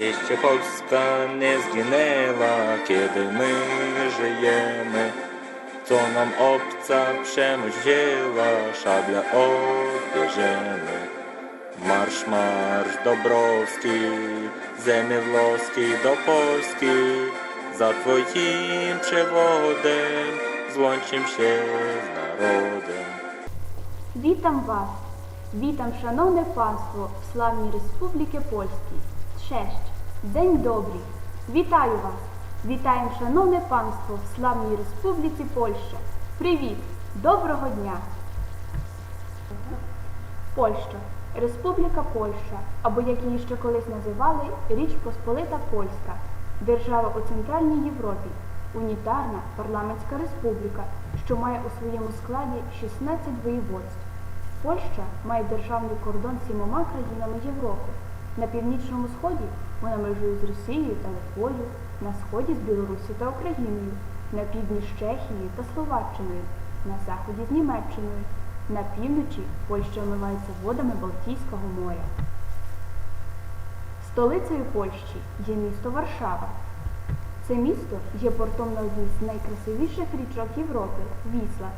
Ще Польська не zginęła, kiedy my żyjemy. Co nam obca przemoc wzięła, szabla odbierzemy. Marsz, marsz Dobrowski, zemy do Polski. Za twoim przewodem złączym się z narodem. Вітам вас! Вітам, шановне панство в славній Республіки Польській. Честь! День добрий! Вітаю вас! Вітаємо, шановне панство в славній Республіці Польща. Привіт! Доброго дня! Польща. Республіка Польща, або як її ще колись називали Річ Посполита Польська, держава у Центральній Європі, унітарна парламентська республіка, що має у своєму складі 16 воєводств. Польща має державний кордон з сімома країнами Європи. На північному сході вона межує з Росією та Литвою, на сході з Білорусі та Україною, на півдні з Чехією та Словаччиною, на заході з Німеччиною. На півночі Польща омивається водами Балтійського моря. Столицею Польщі є місто Варшава. Це місто є портом на одній з найкрасивіших річок Європи Вісла.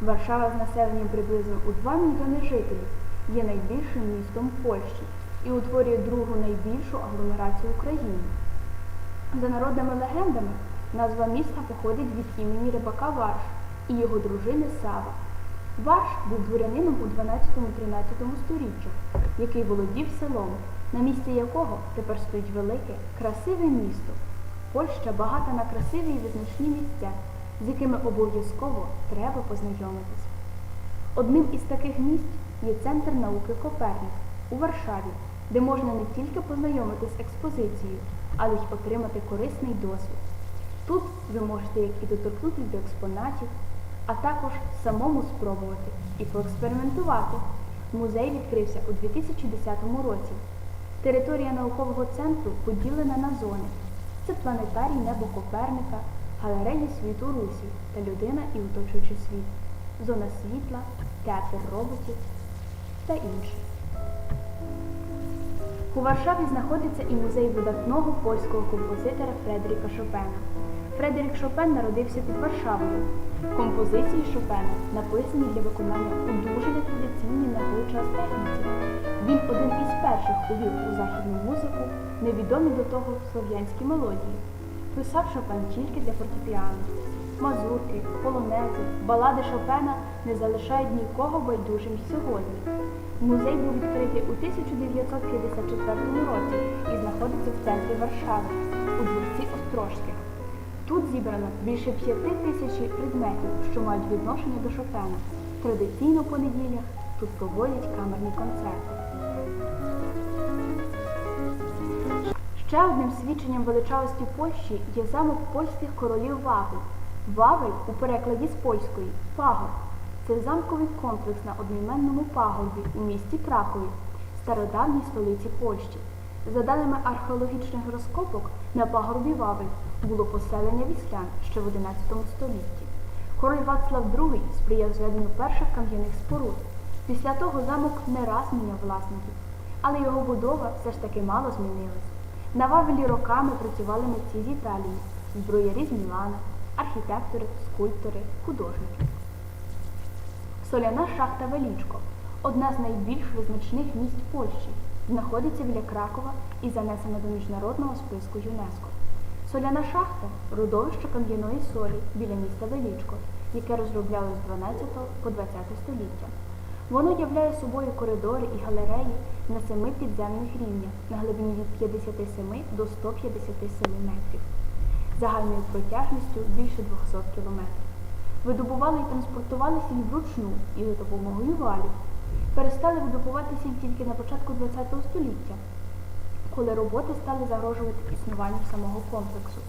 Варшава з населенням приблизно у 2 мільйони жителів є найбільшим містом Польщі і утворює другу найбільшу агломерацію України. За народними легендами, назва міста походить від імені рибака Варш і його дружини Сава. Варш був дворянином у 12-13 сторіччях, який володів селом, на місці якого тепер стоїть велике, красиве місто. Польща багата на красиві і визначні місця, з якими обов'язково треба познайомитись. Одним із таких місць є Центр науки Коперник у Варшаві, де можна не тільки познайомитись з експозицією, але й отримати корисний досвід. Тут ви можете як і доторкнутися до експонатів, а також самому спробувати і поекспериментувати. Музей відкрився у 2010 році. Територія наукового центру поділена на зони. Це планетарій небо Коперника, галерея світу Русі та людина і оточуючий світ, зона світла, театр роботів та інше. У Варшаві знаходиться і музей видатного польського композитора Фредеріка Шопена. Фредерік Шопен народився під Варшавою. Композиції Шопена написані для виконання у дуже нетрадиційній на той час техніці. Він один із перших увів у західну музику невідомі до того слов'янські мелодії. Писав Шопен тільки для фортепіано. Мазурки, полонези, балади Шопена не залишають нікого байдужим сьогодні. Музей був відкритий у 1954 році і знаходиться в центрі Варшави, у дворці Острожських. Тут зібрано більше п'яти тисяч предметів, що мають відношення до Шопена. Традиційно по неділях тут проводять камерні концерти. Ще одним свідченням величавості Польщі є замок польських королів Вавель. Вавель у перекладі з польської пагорб. Це замковий комплекс на одноіменному пагорбі у місті Кракові, стародавній столиці Польщі. За даними археологічних розкопок, на пагорбі Вавель було поселення віслян ще в 11 столітті. Король Вацлав II сприяв зведенню перших кам'яних споруд. Після того замок не раз міняв власників, але його будова все ж таки мало змінилась. На Вавелі роками працювали митці з Італії, зброярі з Мілана, архітектори, скульптори, художники. Соляна шахта Велічко одна з найбільш визначних місць Польщі, знаходиться біля Кракова і занесена до міжнародного списку ЮНЕСКО. Соляна шахта родовище кам'яної солі біля міста Велічко, яке розроблялось з 12 по 20 століття. Воно являє собою коридори і галереї на семи підземних рівнях на глибині від 57 до 157 метрів, загальною протяжністю більше 200 кілометрів. Видобували і транспортували сіль вручну і за допомогою валів. Перестали видобувати сіль тільки на початку ХХ століття, коли роботи стали загрожувати існуванню самого комплексу.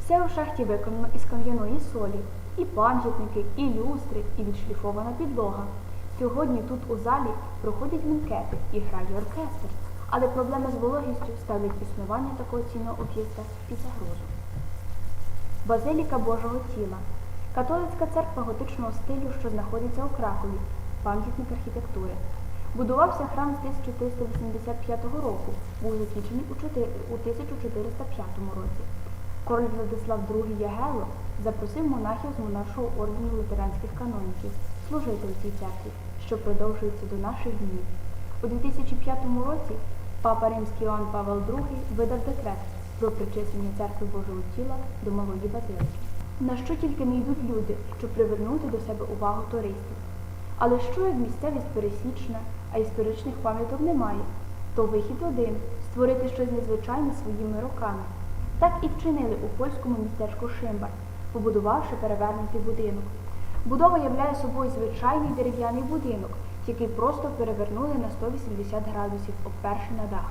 Все у шахті виконано із кам'яної солі, і пам'ятники, і люстри, і відшліфована підлога. Сьогодні тут у залі проходять бенкети і грає оркестр, але проблеми з вологістю ставлять існування такого цінного об'єкта під загрозу. Базиліка Божого тіла. Католицька церква готичного стилю, що знаходиться у Кракові, пам'ятник архітектури. Будувався храм з 1385 року, був закінчений у 1405 році. Король Владислав II Ягелло запросив монахів з монаршого ордену лютеранських каноніків служити у цій церкві, що продовжується до наших днів. У 2005 році папа Римський Іоанн Павел II видав декрет про причислення церкви Божого тіла до малої базилики. На що тільки не йдуть люди, щоб привернути до себе увагу туристів. Але що як місцевість пересічна, а історичних пам'яток немає, то вихід один створити щось незвичайне своїми руками. Так і вчинили у польському містечку Шимбар, побудувавши перевернутий будинок. Будова являє собою звичайний дерев'яний будинок, який просто перевернули на 180 градусів, обперши на дах.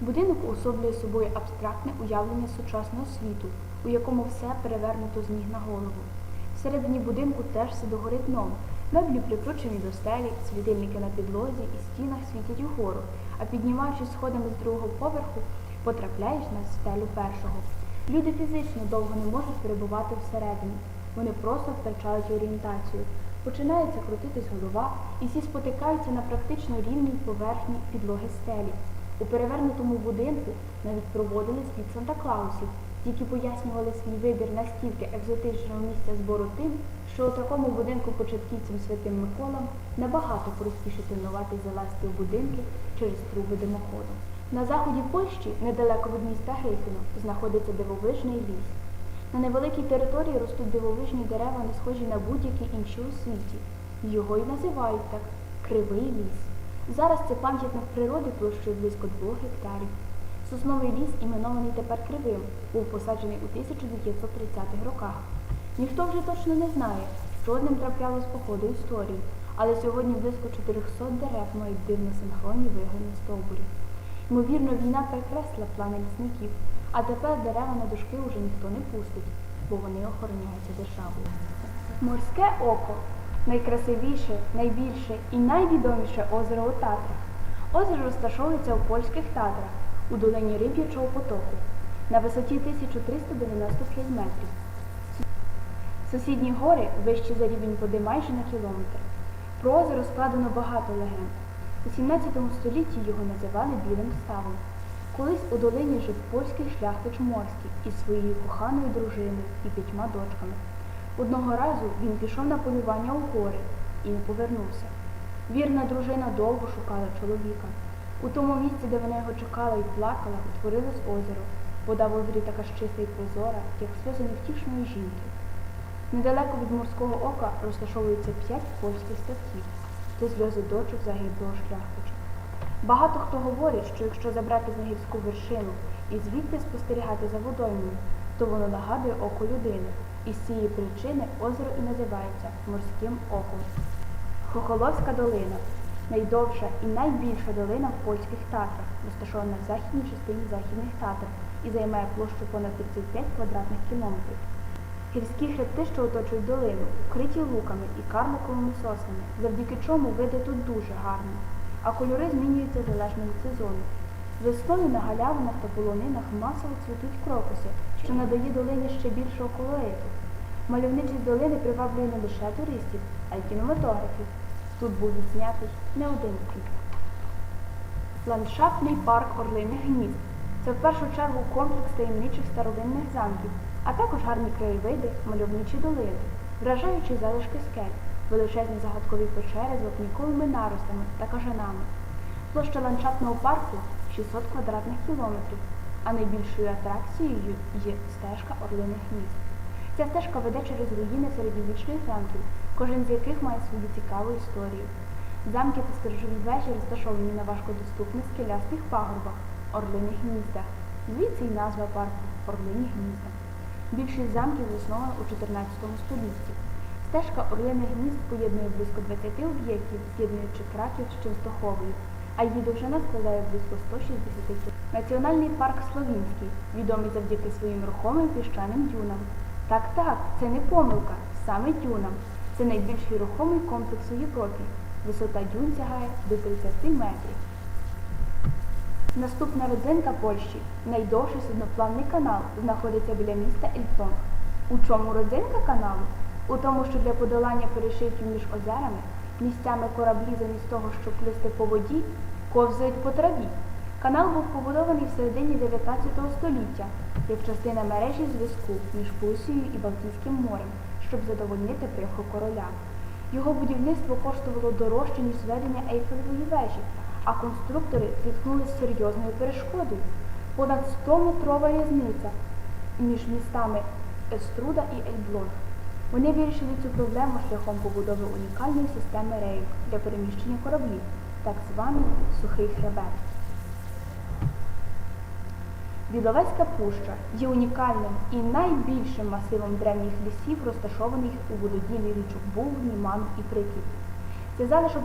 Будинок уособлює собою абстрактне уявлення сучасного світу, у якому все перевернуто з ніг на голову. Всередині будинку теж все догори дном. Меблі прикручені до стелі, світильники на підлозі і стінах світять угору, а піднімаючись сходами з другого поверху, потрапляєш на стелю першого. Люди фізично довго не можуть перебувати всередині. Вони просто втрачають орієнтацію. Починається крутитись голова, і всі спотикаються на практично рівній поверхні підлоги стелі. У перевернутому будинку навіть проводили слід Санта-Клаусів, які пояснювали свій вибір настільки екзотичного місця збору тим, що у такому будинку початківцям святим Миколам набагато простіше тренувати залазити в будинки через труби димоходу. На заході Польщі, недалеко від міста Грифіно, знаходиться дивовижний ліс. На невеликій території ростуть дивовижні дерева, не схожі на будь-які інші у світі. Його й називають так Кривий ліс. Зараз це пам'ятник природи площею близько двох гектарів. Сосновий ліс, іменований тепер Кривим, був посаджений у 1930-х роках. Ніхто вже точно не знає, що ним траплялось по ходу історії, але сьогодні близько 400 дерев мають дивно синхронні вигони стовбурі. Ймовірно, війна перекресла плани лісників, а тепер дерева на дошки уже ніхто не пустить, бо вони охороняються державою. Морське око найкрасивіше, найбільше і найвідоміше озеро у Татрах. Озеро розташовується у польських Татрах у долині Риб'ячого потоку на висоті 1395 метрів. Сусідні гори вищі за рівень води майже на кілометр. Про озеро складено багато легенд. У 17 столітті його називали Білим ставом. Колись у долині жив польський шляхтич Морський із своєю коханою дружиною і п'ятьма дочками. Одного разу він пішов на полювання у гори і не повернувся. Вірна дружина довго шукала чоловіка. У тому місці, де вона його чекала і плакала, утворилось озеро. Вода в озері така ж чиста і прозора, як сльози невтішної жінки. Недалеко від морського ока розташовується п'ять польських ставків. Це сльози дочок загиблого шляхтича. Багато хто говорить, що якщо забрати знагірську вершину і звідти спостерігати за водоймою, то воно нагадує око людини. І з цієї причини озеро і називається морським оком. Хохоловська долина найдовша і найбільша долина в польських татрах, розташована в західній частині західних татар і займає площу понад 35 квадратних кілометрів. Гірські хребти, що оточують долину, вкриті луками і карликовими соснами, завдяки чому види тут дуже гарні, а кольори змінюються залежно від сезону. Весною на галявинах та полонинах масово цвітуть крокуси, що надає долині ще більшого колориту. Мальовничість долини приваблює не лише туристів, а й кінематографів. Тут був відзнятий не один фільм. Ландшафтний парк Орлиних гнізд. Це в першу чергу комплекс таємничих старовинних замків, а також гарні краєвиди, мальовничі долини, вражаючі залишки скель, величезні загадкові печери з вапніковими наростами та кажанами. Площа ландшафтного парку 600 квадратних кілометрів, а найбільшою атракцією є стежка Орлиних гнізд. Ця стежка веде через руїни середньовічних замків, кожен з яких має свою цікаву історію. Замки та сторожові вежі розташовані на важкодоступних скелястих пагорбах, орлиних гніздах. Звідси й назва парку Орлині гнізда. Більшість замків заснована у 14 столітті. Стежка Орлиних гнізд поєднує близько 20 об'єктів, з'єднуючи Краків з Ченстоховою, а її довжина складає близько 160 км. Національний парк Словінський, відомий завдяки своїм рухомим піщаним дюнам. Так, так, це не помилка, саме дюнам. Це найбільший рухомий комплекс у Європі. Висота дюн сягає до 30 метрів. Наступна родзинка Польщі, найдовший судноплавний канал, знаходиться біля міста Ельфон. У чому родзинка каналу? У тому, що для подолання перешийків між озерами Місцями кораблі замість того, щоб плисти по воді, ковзають по траві. Канал був побудований в середині 19 століття як частина мережі зв'язку між Прусією і Балтійським морем, щоб задовольнити приху короля. Його будівництво коштувало дорожче, ніж зведення Ейфелевої вежі, а конструктори зіткнулися з серйозною перешкодою. Понад 100-метрова різниця між містами Еструда і Ельблонг. Вони вирішили цю проблему шляхом побудови унікальної системи рейок для переміщення кораблів, так званий сухий хребет. Біловецька пуща є унікальним і найбільшим масивом древніх лісів, розташованих у вододілі річок Булгні, Ману і Прикіп. Це залишок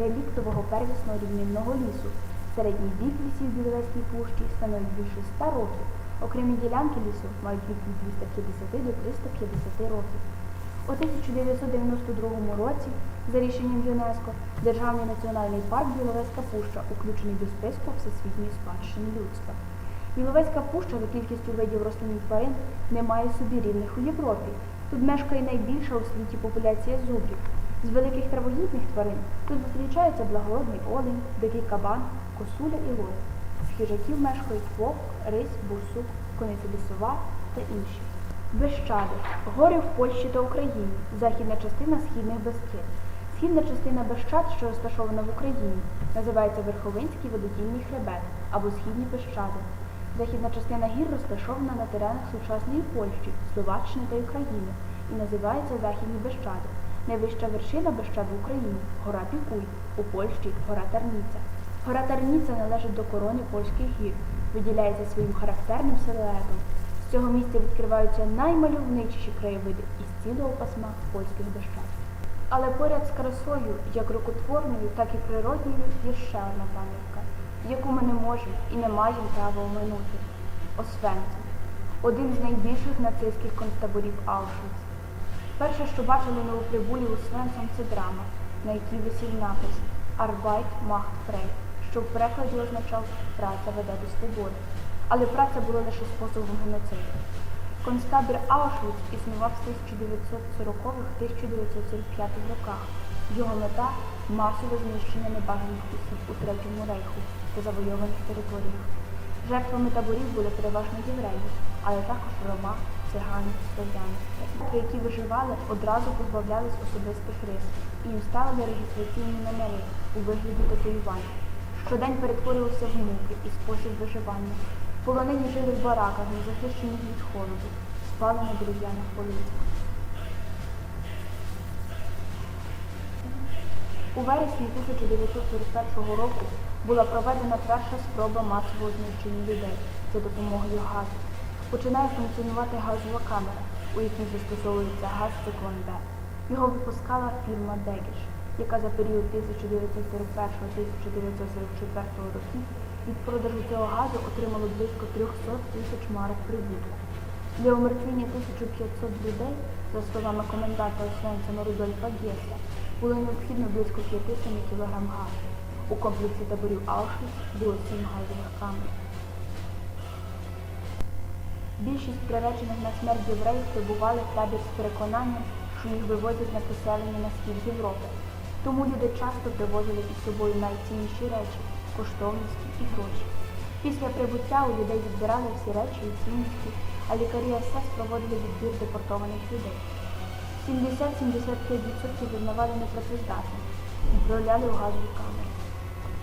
реліктового первісного рівнинного лісу. Середній вік лісів Біловецькій пущі становить більше 100 років. Окремі ділянки лісу мають від 250 до 350 років. У 1992 році, за рішенням ЮНЕСКО, Державний національний парк Біловецька пуща включений до списку Всесвітньої спадщини людства. Біловецька пуща за кількістю видів рослин і тварин не має собі рівних у Європі. Тут мешкає найбільша у світі популяція зубрів. З великих травоїдних тварин тут зустрічаються благородний олень, дикий кабан, косуля і лось. З хижаків мешкають вовк, рись, бурсук, кониця лісова та інші. Бещади. Гори в Польщі та Україні. Західна частина східних Бескид. Східна частина Бещад, що розташована в Україні, називається Верховинський вододільний хребет або Східні Бещади. Західна частина гір розташована на теренах сучасної Польщі, Словаччини та України і називається Західні Бещади. Найвища вершина Бещад в Україні гора Пікуй, у Польщі гора Тарніця. Гора Тарніця належить до корони польських гір, виділяється своїм характерним силуетом. З цього місця відкриваються наймальовничіші краєвиди із цілого пасма польських Бещад. Але поряд з красою, як рукотворною, так і природньою, є ще одна пам'ятка, яку ми не можемо і не маємо права оминути. Освенцим. Один з найбільших нацистських концтаборів Аушвіц. Перше, що бачили новоприбулі у Свенцом, це драма, на якій висів напис Arbeit macht frei, що в перекладі означав праця веде до свободи. Але праця була лише способом геноциду. Концтабір Аушвіц існував з 1940-1945 роках. Його мета масове знищення небажаних осіб у Третьому рейху та завойованих територіях. Жертвами таборів були переважно євреї, але також рома, цигани, слов'яни. Які виживали, одразу позбавлялись особистих рис і їм ставили реєстраційні номери у вигляді татуювань. Щодень перетворювався в муки і спосіб виживання. Полонені жили в бараках, не захищених від холоду, спали на дерев'яних полицях. У вересні 1941 року була проведена перша спроба масового знищення людей за допомогою газу. Починає функціонувати газова камера, у якій застосовується газ циклон Б. Його випускала фірма Дегіш, яка за період 1941-1944 років від продажу цього газу отримала близько 300 тисяч марок прибутку. Для умертвіння 1500 людей, за словами коменданта Освенцима Рудольфа Гєсля, було необхідно близько 5 кг газу. У комплексі таборів Аушвіц було 7 газових камер. Більшість приречених на смерть євреїв прибували в табір з переконанням, що їх вивозять на поселення на схід Європи. Тому люди часто привозили із собою найцінніші речі, коштовності і гроші. Після прибуття у людей відбирали всі речі і цінності, а лікарі СС проводили відбір депортованих людей. 70-75% визнавали непрацездатним, відправляли у газові камери.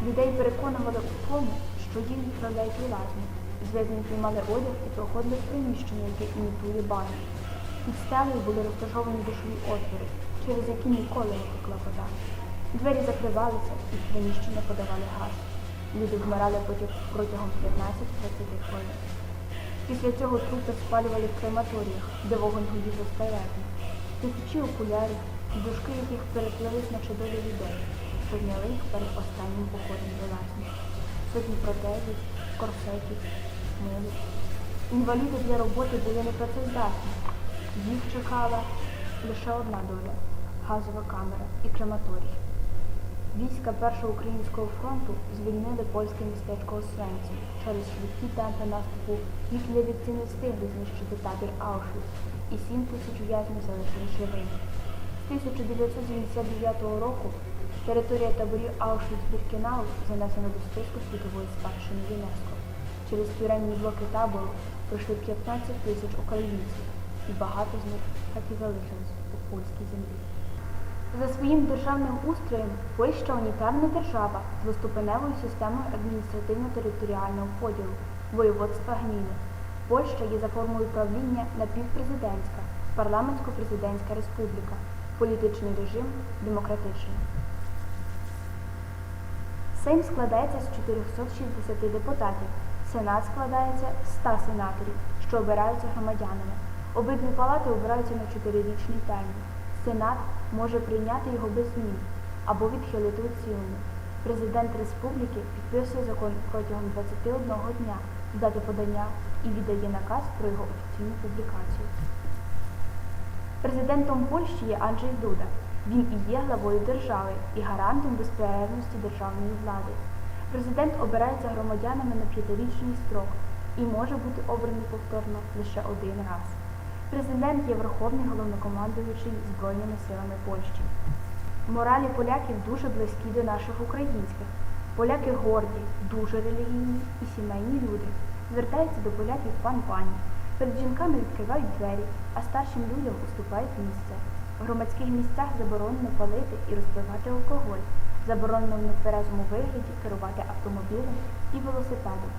Людей переконували у тому, що їх відправляють у лазню. З знімали одяг і проходили в приміщення, яке імітує баню. Під стелею були розташовані душові отвори, через які ніколи не текла вода. Двері закривалися і в приміщення подавали газ. Люди вмирали протягом 15-20 хвилин. Після цього трупи спалювали в крематоріях, де вогонь горів безперервно. Тисячі окулярів, дужки яких переплились на чудові людей, їх перед останнім походом до лазні. Сотні протезів, корсетів, милиць. Інваліди для роботи були непрацездатні. Їх чекала лише одна доля газова камера і крематорій. Війська Першого українського фронту звільнили польське містечко Освенцім. Через швидкі темпи наступу гітлерівці не встигли знищити табір Аушвіц, і 7 тисяч в'язнів залишили живими. 1979 року територія таборів Аушвіц-Біркенау занесена до списку світової спадщини ЮНЕСКО. Через тюремні блоки табору пройшли 15 тисяч українців, і багато з них так і залишились у польській землі. За своїм державним устроєм Польща унітарна держава з двоступеневою системою адміністративно-територіального поділу, воєводства гміни. Польща є за формою правління напівпрезидентська, парламентсько-президентська республіка, політичний режим демократичний. Сейм складається з 460 депутатів, Сенат складається з 100 сенаторів, що обираються громадянами. Обидві палати обираються на 4-річний термін. Сенат може прийняти його без змін або відхилити у цілому. Президент республіки підписує закон протягом 21 дня з дати подання і віддає наказ про його офіційну публікацію. Президентом Польщі є Анджей Дуда. Він і є главою держави і гарантом безперервності державної влади. Президент обирається громадянами на п'ятирічний строк і може бути обраний повторно лише один раз. Президент є верховний головнокомандуючий Збройними силами Польщі. Моралі поляків дуже близькі до наших українських. Поляки горді, дуже релігійні і сімейні люди. Звертаються до поляків пан пані. Перед жінками відкривають двері, а старшим людям уступають місце. В громадських місцях заборонено палити і розпивати алкоголь. Заборонено в нетверезому вигляді керувати автомобілем і велосипедом.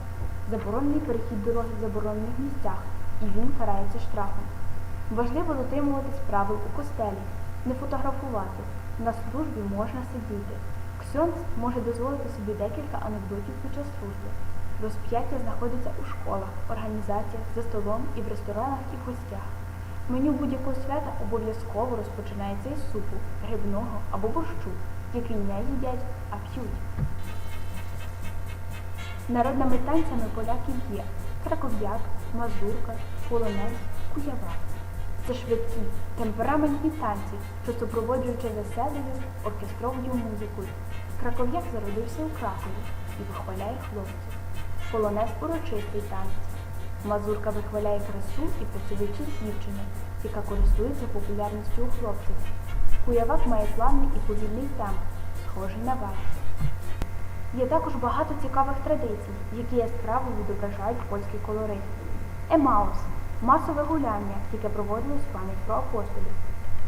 Заборонений перехід дороги в заборонених місцях, і він карається штрафом. Важливо дотримуватись правил у костелі, не фотографувати. На службі можна сидіти. Ксьонц може дозволити собі декілька анекдотів під час служби. Розп'яття знаходиться у школах, організаціях, за столом і в ресторанах і в гостях. Меню будь-якого свята обов'язково розпочинається із супу, грибного або борщу, який не їдять, а п'ють. Народними танцями поляків є краков'як, мазурка, полонез, куява. Це швидкі, темпераментні танці, що супроводжуються веселою оркестровою музикою. Краков'як зародився у Кракові і вихваляє хлопців. Полонез урочистий танець. Мазурка вихваляє красу і працьовитість дівчини, яка користується популярністю у хлопців. Куявак має плавний і повільний темп, схожий на вальс. Є також багато цікавих традицій, які яскраво відображають польський колорит. Емаус масове гуляння, яке проводилось в пам'ять про апостолів.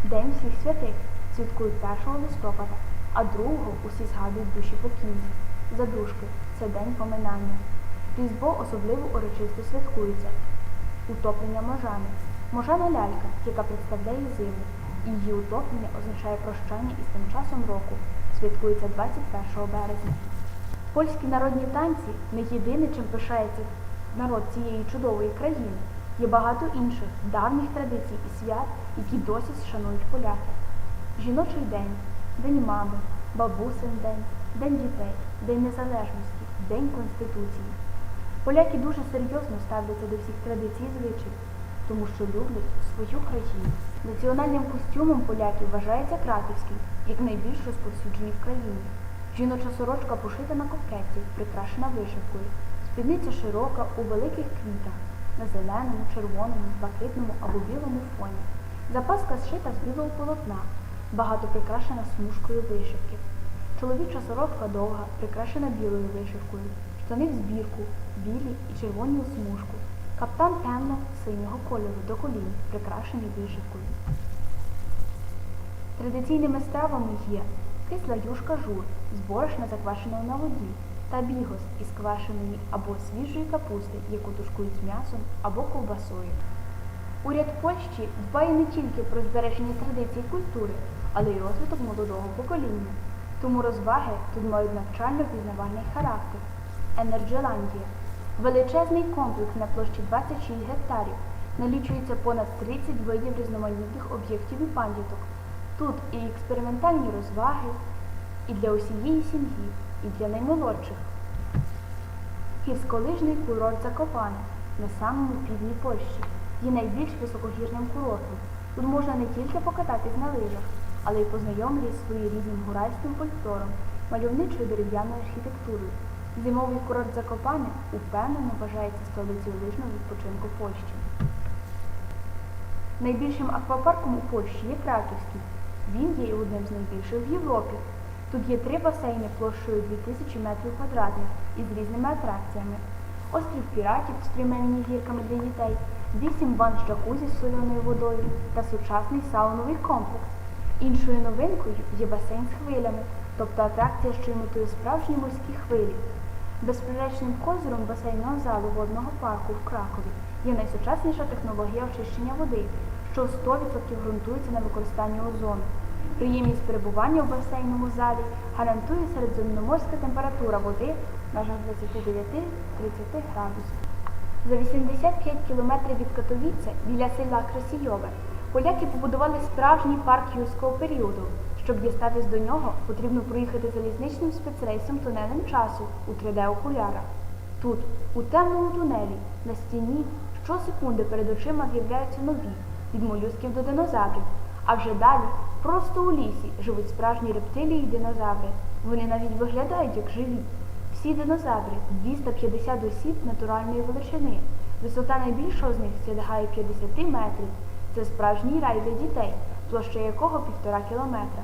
День всіх святих святкують 1 листопада, а 2 усі згадують душі покійних. Задушки це день поминання. Різдво особливо урочисто святкується. Утоплення можани. Можана лялька, яка представляє зиму. І її утоплення означає прощання із тим часом року. Святкується 21 березня. Польські народні танці не єдине, чим пишається народ цієї чудової країни. Є багато інших давніх традицій і свят, які досі шанують поляки. Жіночий день, День мами, бабусин день, День дітей, День Незалежності, День Конституції. Поляки дуже серйозно ставляться до всіх традицій і звичаїв, тому що люблять свою країну. Національним костюмом поляків вважається краківський, як найбільш розповсюджений в країні. Жіноча сорочка пошита на кокетці, прикрашена вишивкою. Спідниця широка у великих квітах на зеленому, червоному, блакитному або білому фоні. Запаска зшита з білого полотна, багато прикрашена смужкою вишивки. Чоловіча сорочка довга, прикрашена білою вишивкою, штани в збірку, білі і червоні у смужку. Каптан темно-синього кольору до колін, прикрашений вишивкою. Традиційними стравами є кисла юшка жур з борошна заквашеного на воді та бігос із квашеної або свіжої капусти, яку тушкують м'ясом або ковбасою. Уряд Польщі дбає не тільки про збереження традицій культури, але й розвиток молодого покоління. Тому розваги тут мають навчально-пізнавальний характер. Енерджеландія величезний комплекс на площі 26 гектарів. Налічується понад 30 видів різноманітних об'єктів і пам'яток. Тут і експериментальні розваги, і для усієї сім'ї, і для наймолодших. Гірськолижний курорт Закопане на самому півдні Польщі є найбільш високогірним курортом. Тут можна не тільки покататись на лижах, але й познайомитись зі своєрідним гуральським фольклором, мальовничою дерев'яною архітектурою. Зимовий курорт Закопане упевнено вважається столицею лижного відпочинку Польщі. Найбільшим аквапарком у Польщі є Краківський. Він є і одним з найбільших в Європі. Тут є три басейни площею 2000 метрів квадратних із різними атракціями. Острів піратів з прямими гірками для дітей, вісім ванн з джакузі з соленою водою та сучасний сауновий комплекс. Іншою новинкою є басейн з хвилями, тобто атракція, що імітує справжні морські хвилі. Безперечним козиром басейного залу водного парку в Кракові є найсучасніша технологія очищення води, що 100% ґрунтується на використанні озону. Приємність перебування в басейному залі гарантує середземноморська температура води межах 29-30 градусів. За 85 кілометрів від Катовіце біля села Красійове поляки побудували справжній парк юрського періоду. Щоб дістатись до нього, потрібно проїхати залізничним спецрейсом тунелем часу у 3D-окулярах. Тут, у темному тунелі, на стіні, щосекунди перед очима з'являються нові, від молюсків до динозаврів. А вже далі, просто у лісі, живуть справжні рептилії і динозаври. Вони навіть виглядають як живі. Всі динозаври 250 осіб натуральної величини. Висота найбільшого з них сягає 50 метрів. Це справжній рай для дітей, площа якого півтора кілометра.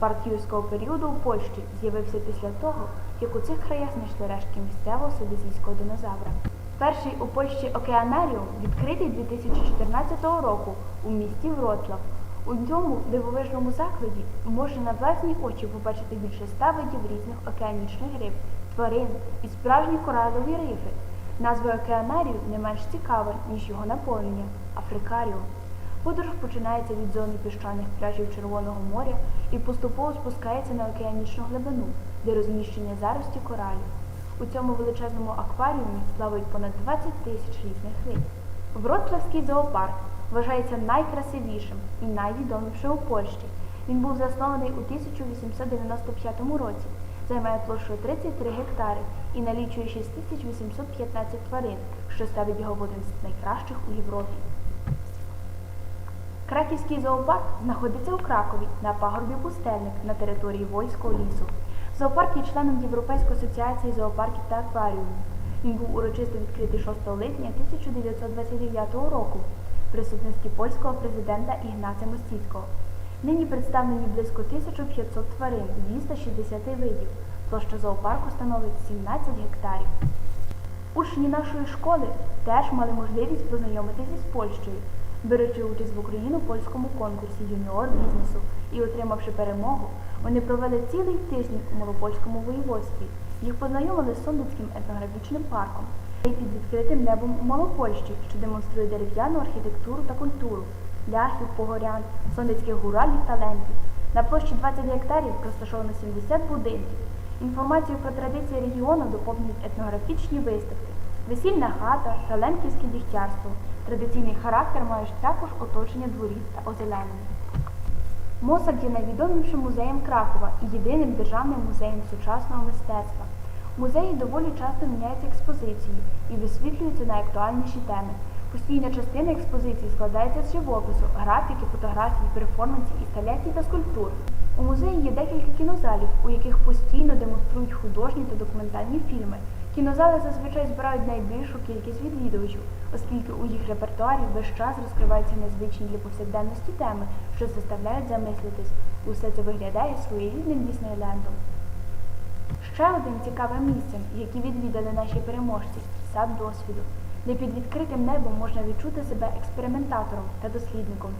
Парк юрського періоду у Польщі з'явився після того, як у цих краях знайшли рештки місцевого сибізійського динозавра. Перший у Польщі океанаріум відкритий 2014 року у місті Вроцлав. У цьому дивовижному закладі можна на власні очі побачити більше ста видів різних океанічних риб, тварин і справжні коралові рифи. Назва океанарію не менш цікава, ніж його наповнення Африкаріум. Подорож починається від зони піщаних пляжів Червоного моря і поступово спускається на океанічну глибину, де розміщення зарості коралів. У цьому величезному акваріумі плавають понад 20 тисяч різних риб. Вроцлавський зоопарк вважається найкрасивішим і найвідомішим у Польщі. Він був заснований у 1895 році, займає площу 33 гектари і налічує 6815 тварин, що ставить його в один з найкращих у Європі. Краківський зоопарк знаходиться у Кракові на пагорбі Пустельник на території Вольського лісу. Зоопарк є членом Європейської асоціації зоопарків та акваріумів. Він був урочисто відкритий 6 липня 1929 року в присутності польського президента Ігнаця Мостіцького. Нині представлені близько 1500 тварин, 260 видів. Площа зоопарку становить 17 гектарів. Учні нашої школи теж мали можливість познайомитися з Польщею, беручи участь в Україно-польському конкурсі юніор бізнесу і отримавши перемогу, вони провели цілий тиждень у Малопольському воєводстві. Їх познайомили з Сондицьким етнографічним парком і під відкритим небом у Малопольщі, що демонструє дерев'яну архітектуру та культуру, ляхів, погорян, сондицьких гуралів та лентів. На площі 20 гектарів розташовано 70 будинків. Інформацію про традиції регіону доповнюють етнографічні виставки, весільна хата та лемківське дігтярство. Традиційний характер мають також оточення дворів та озеленення. Мосак є найвідомішим музеєм Кракова і єдиним державним музеєм сучасного мистецтва. Музеї доволі часто міняються експозиції і висвітлюються найактуальніші теми. Постійна частина експозиції складається з живопису, графіки, фотографій, перформансів, інсталяцій та скульптур. У музеї є декілька кінозалів, у яких постійно демонструють художні та документальні фільми. Кінозали зазвичай збирають найбільшу кількість відвідувачів, оскільки у їх репертуарі весь час розкриваються незвичні для повсякденності теми, що заставляють замислитись. Усе це виглядає своєрідним Діснейлендом. Ще одним цікавим місцем, яке відвідали наші переможці сад досвіду, де під відкритим небом можна відчути себе експериментатором та дослідником.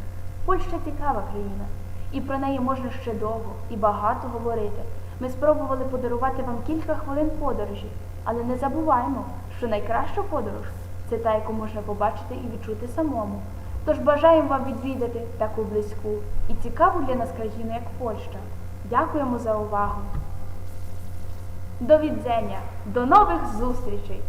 Польща цікава країна, і про неї можна ще довго і багато говорити. Ми спробували подарувати вам кілька хвилин подорожі, але не забуваймо, що найкраща подорож це та, яку можна побачити і відчути самому. Тож бажаємо вам відвідати таку близьку і цікаву для нас країну, як Польща. Дякуємо за увагу! До відзення, до нових зустрічей!